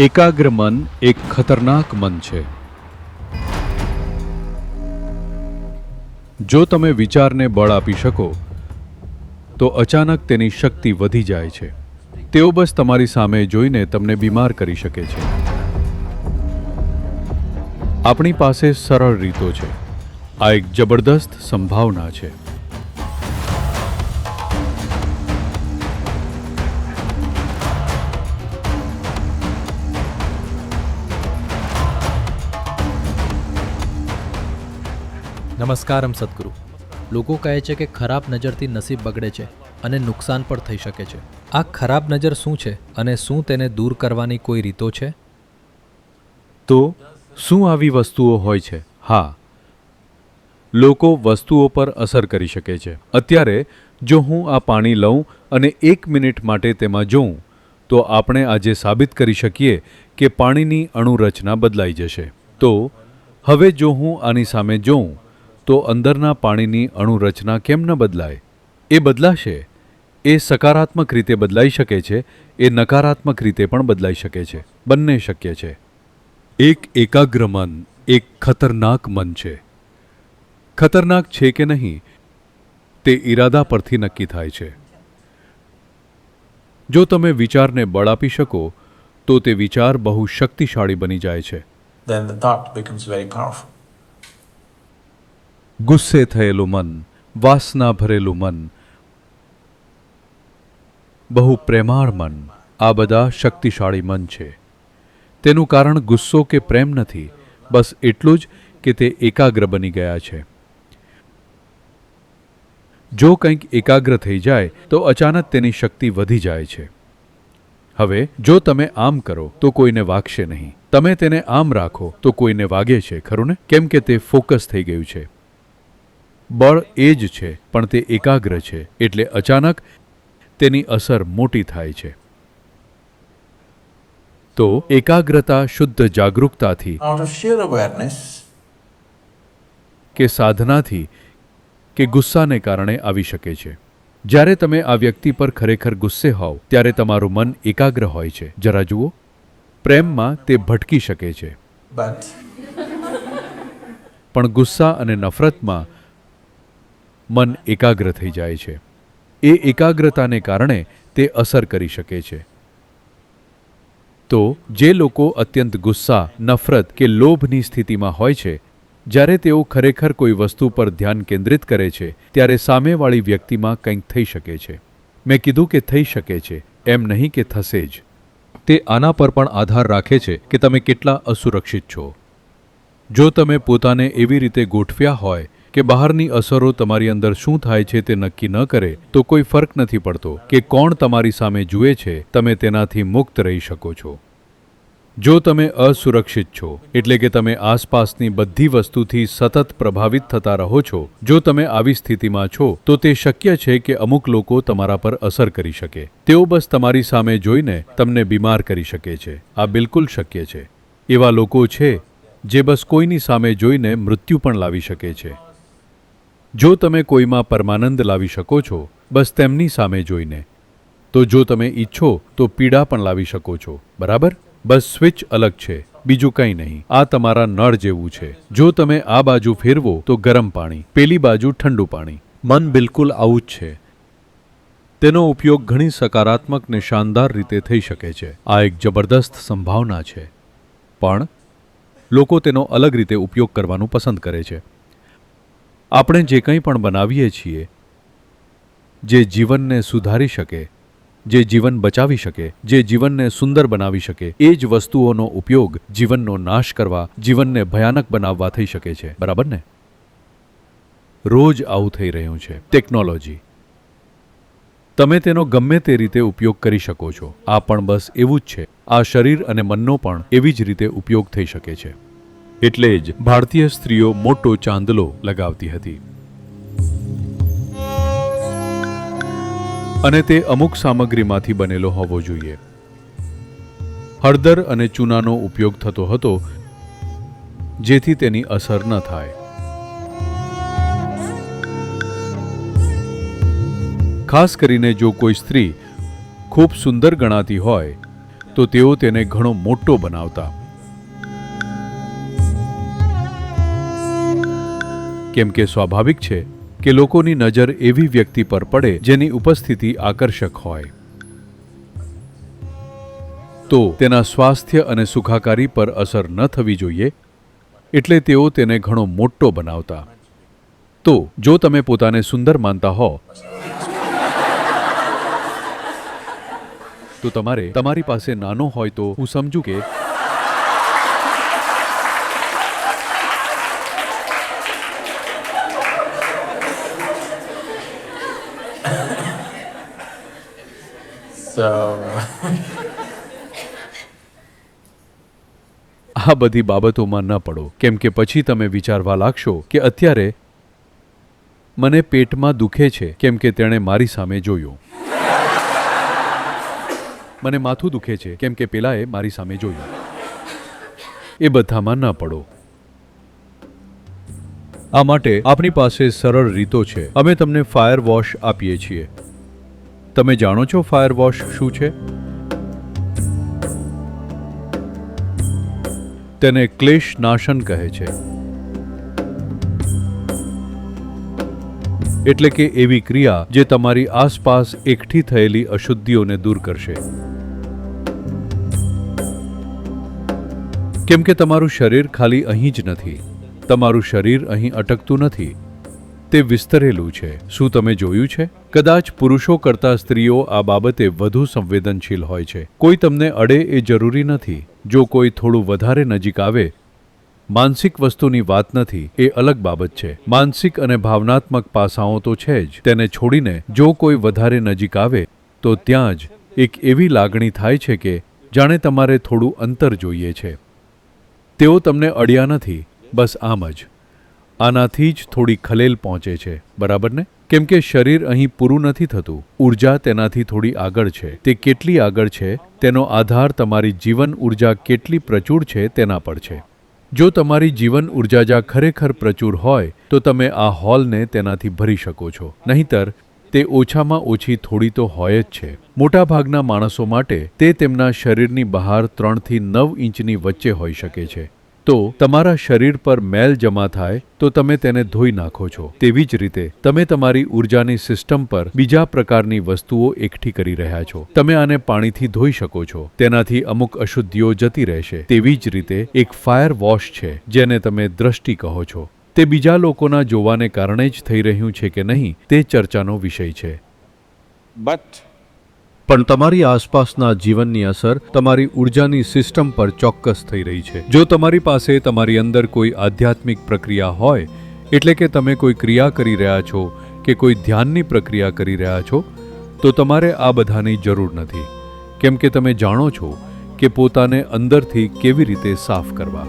એકાગ્ર મન એક ખતરનાક મન છે. જો તમે વિચારને બળ આપી શકો, તો અચાનક તેની શક્તિ વધી જાય છે. તેઓ બસ તમારી સામે જોઈને તમને બીમાર કરી શકે છે. આપણી પાસે સરળ રીતો છે. આ એક જબરદસ્ત સંભાવના છે. નમસ્કારમ સદગુરુ. લોકો કહે છે કે ખરાબ નજરથી નસીબ બગડે છે અને નુકસાન પણ થઈ શકે છે. આ ખરાબ નજર શું છે અને શું તેને દૂર કરવાની કોઈ રીતો છે? તો, શું આવી વસ્તુઓ હોય છે? હા. લોકો વસ્તુઓ પર અસર કરી શકે છે. અત્યારે, જો હું આ પાણી લઉં અને એક મિનિટ માટે તેમાં જોઉં, તો આપણે આજે સાબિત કરી શકીએ કે પાણીની અણુરચના બદલાઈ જશે. તો, હવે જો હું આની સામે જોઉં તો અંદરના પાણીની અણુરચના કેમ ન બદલાય? એ બદલાશે? એ સકારાત્મક રીતે બદલાઈ શકે છે? એ નકારાત્મક રીતે પણ બદલાઈ શકે છે? બંને શક્ય છે. એક એકાગ્ર મન, એક ખતરનાક મન છે. ખતરનાક છે કે નહીં? તે ઈરાદા પરથી નક્કી થાય છે. જો તમે વિચારને બળ આપી શકો, તો તે વિચાર બહુ શક્તિશાળી બની જાય છે. Then the thought becomes very powerful. ગુસ્સે થયેલું મન, વાસના ભરેલું મન, બહુ પ્રેમાળ મન, આ બધા શક્તિશાળી મન છે. તેનું કારણ ગુસ્સો કે પ્રેમ નથી, બસ એટલું જ કે તે એકાગ્ર બની ગયા છે. જો કંઈક એકાગ્ર થઈ જાય, તો અચાનક તેની શક્તિ વધી જાય છે. હવે, જો તમે આમ કરો, તો કોઈને વાગશે નહીં. તમે તેને આમ રાખો, તો કોઈને વાગે છે, ખરું ને? કેમ કે તે ફોકસ થઈ ગયું છે. બળ એ જ છે પણ તે એકાગ્ર છે એટલે અચાનક તેની અસર મોટી થાય છે. તો એકાગ્રતા શુદ્ધ જાગૃતતાથી કે સાધનાથી કે ગુસ્સાને કારણે આવી શકે છે. જ્યારે તમે આ વ્યક્તિ પર ખરેખર ગુસ્સે હોવ ત્યારે તમારું મન એકાગ્ર હોય છે. જરા જુઓ પ્રેમમાં તે ભટકી શકે છે. પણ ગુસ્સા અને નફરતમાં મન એકાગ્ર થઈ જાય છે. એ એકાગ્રતાને કારણે તે અસર કરી શકે છે. તો જે લોકો અત્યંત ગુસ્સા, નફરત કે લોભની સ્થિતિમાં હોય છે, જ્યારે તેઓ ખરેખર કોઈ વસ્તુ પર ધ્યાન કેન્દ્રિત કરે છે, ત્યારે સામેવાળી વ્યક્તિમાં કંઈક થઈ શકે છે. મેં કીધું કે થઈ શકે છે, એમ નહીં કે થશે જ. તે આના પર પણ આધાર રાખે છે કે તમે કેટલા અસુરક્ષિત છો. જો તમે પોતાને એવી રીતે ગોઠવ્યા હોય કે બહારની અસરો તમારી અંદર શું થાય છે તે નક્કી ન કરે, તો કોઈ ફરક નથી પડતો કે કોણ તમારી સામે જુએ છે, તમે તેનાથી મુક્ત રહી શકો છો. જો તમે અસુરક્ષિત છો, એટલે કે તમે આસપાસની બધી વસ્તુથી સતત પ્રભાવિત થતા રહો છો, જો તમે આવી સ્થિતિમાં છો, તો તે શક્ય છે કે અમુક લોકો તમારા પર અસર કરી શકે. તેઓ બસ તમારી સામે જોઈને તમને બીમાર કરી શકે છે. આ બિલકુલ શક્ય છે. એવા લોકો છે, જે બસ કોઈની સામે જોઈને મૃત્યુ પણ લાવી શકે છે. જો તમે કોઈમાં પરમાનંદ લાવી શકો છો, બસ તેમની સામે જોઈને. તો જો તમે ઈચ્છો, તો પીડા પણ લાવી શકો છો. બરાબર? બસ સ્વિચ અલગ છે, બીજું કંઈ નહીં. આ તમારા નળ જેવું છે. જો તમે આ બાજુ ફેરવો, તો ગરમ પાણી. પેલી બાજુ ઠંડુ પાણી. મન બિલકુલ આવું જ છે. તેનો ઉપયોગ ઘણી સકારાત્મક ને શાનદાર રીતે થઈ શકે છે. આ એક જબરદસ્ત સંભાવના છે. પણ લોકો તેનો અલગ રીતે ઉપયોગ કરવાનું પસંદ કરે છે. આપણે જે કંઈ પણ બનાવીએ છીએ, જે જીવનને સુધારી શકે, જે જીવન બચાવી શકે, જે જીવનને સુંદર બનાવી શકે, એ જ વસ્તુઓનો ઉપયોગ જીવનનો નાશ કરવા, જીવનને ભયાનક બનાવવા થઈ શકે છે. બરાબર ને? રોજ આવું થઈ રહ્યું છે. ટેકનોલોજી. તમે તેનો ગમે તે રીતે ઉપયોગ કરી શકો છો. આ પણ બસ એવું જ છે. આ શરીર અને મનનો પણ એવી જ રીતે ઉપયોગ થઈ શકે છે. એટલે જ ભારતીય સ્ત્રીઓ મોટો ચાંદલો લગાવતી હતી. અને તે અમુક સામગ્રીમાંથી બનેલો હોવો જોઈએ. હળદર અને ચૂનાનો ઉપયોગ થતો હતો, જેથી તેની અસર ન થાય. ખાસ કરીને જો કોઈ સ્ત્રી ખૂબ સુંદર ગણાતી હોય, તો તેઓ તેને ઘણો મોટો બનાવતા. કેમ કે સ્વાભાવિક છે કે લોકોની નજર એવી વ્યક્તિ પર પડે જેની ઉપસ્થિતિ આકર્ષક હોય. તો તેના સ્વાસ્થ્ય અને સુખાકારી પર અસર ન થવી જોઈએ, એટલે તેઓ તેને ઘણો મોટો બનાવતા. તો, જો તમે પોતાને સુંદર માનતા હો, તો તમારે તમારી પાસે નાનો હોય તો હું સમજુ કે આ બધી બાબતોમાં ન પડો, કેમ કે પછી તમે વિચારવા લાગશો કે અત્યારે મને પેટમાં દુખે છે, કેમ કે તેણે મારી સામે જોયું. મને માથું દુખે છે, કેમ કે પેલાએ મારી સામે જોયું. એ બધામાં ન પડો. આ માટે આપણી પાસે સરળ રીતો છે. અમે તમને ફાયર વોશ આપીએ છીએ. તમે જાણો છો ફાયર વોશ શું છે? તેને ક્લેશ નાશન કહે છે. એટલે કે એવી ક્રિયા જે તમારી આસપાસ એકઠી થયેલી અશુદ્ધિઓને દૂર કરશે. કેમ કે તમારું શરીર ખાલી અહીં જ નથી. તમારું શરીર અહીં અટકતું નથી. તે વિસ્તરેલું છે. શું તમે જોયું છે? કદાચ પુરુષો કરતા સ્ત્રીઓ આ બાબતે વધુ સંવેદનશીલ હોય છે. કોઈ તમને અડે એ જરૂરી નથી. જો કોઈ થોડું વધારે નજીક આવે, માનસિક વસ્તુની વાત નથી, એ અલગ બાબત છે. માનસિક અને ભાવનાત્મક પાસાઓ તો છે જ. તેને છોડીને જો કોઈ વધારે નજીક આવે, તો ત્યાં જ એક એવી લાગણી થાય છે કે જાણે તમારે થોડું અંતર જોઈએ છે. તેઓ તમને અડ્યા નથી. બસ આમ જ. આનાથી જ થોડી ખલેલ પહોંચે છે, બરાબર ને? કેમ કે શરીર અહીં પૂરું નથી થતું. ઊર્જા તેનાથી થોડી આગળ છે. તે કેટલી આગળ છે? તેનો આધાર તમારી જીવન ઊર્જા કેટલી પ્રચુર છે તેના પર છે. જો તમારી જીવન ઉર્જાજા ખરેખર પ્રચુર હોય, તો તમે આ હોલને તેનાથી ભરી શકો છો. નહીંતર, તે ઓછામાં ઓછી થોડી તો હોય જ છે. મોટાભાગના માણસો માટે તે તેમના શરીરની બહાર ત્રણથી નવ ઇંચની વચ્ચે હોઈ શકે છે. તો તમારા શરીર પર મેલ જમા થાય, તો તમે તેને ધોઈ નાખો છો. તેવી જ રીતે, તમે તમારી ઉર્જાની સિસ્ટમ પર બીજા પ્રકારની વસ્તુઓ એકઠી કરી રહ્યા છો. તમે આને પાણીથી ધોઈ શકો છો. તેનાથી અમુક અશુદ્ધિઓ જતી રહેશે. તેવી જ રીતે, એક ફાયર વોશ છે, જેને તમે દ્રષ્ટિ કહો છો. તે બીજા લોકોના જોવાને કારણે જ થઈ રહ્યું છે કે નહીં, તે ચર્ચાનો વિષય છે. But પણ તમારી આસપાસના જીવનની અસર તમારી ઉર્જાની સિસ્ટમ પર ચોક્કસ થઈ રહી છે. જો તમારી પાસે તમારી અંદર કોઈ આધ્યાત્મિક પ્રક્રિયા હોય, એટલે કે તમે કોઈ ક્રિયા કરી રહ્યા છો કે કોઈ ધ્યાનની પ્રક્રિયા કરી રહ્યા છો, તો તમારે આ બધાની જરૂર નથી. કેમ કે તમે જાણો છો કે પોતાને અંદરથી કેવી રીતે સાફ કરવા.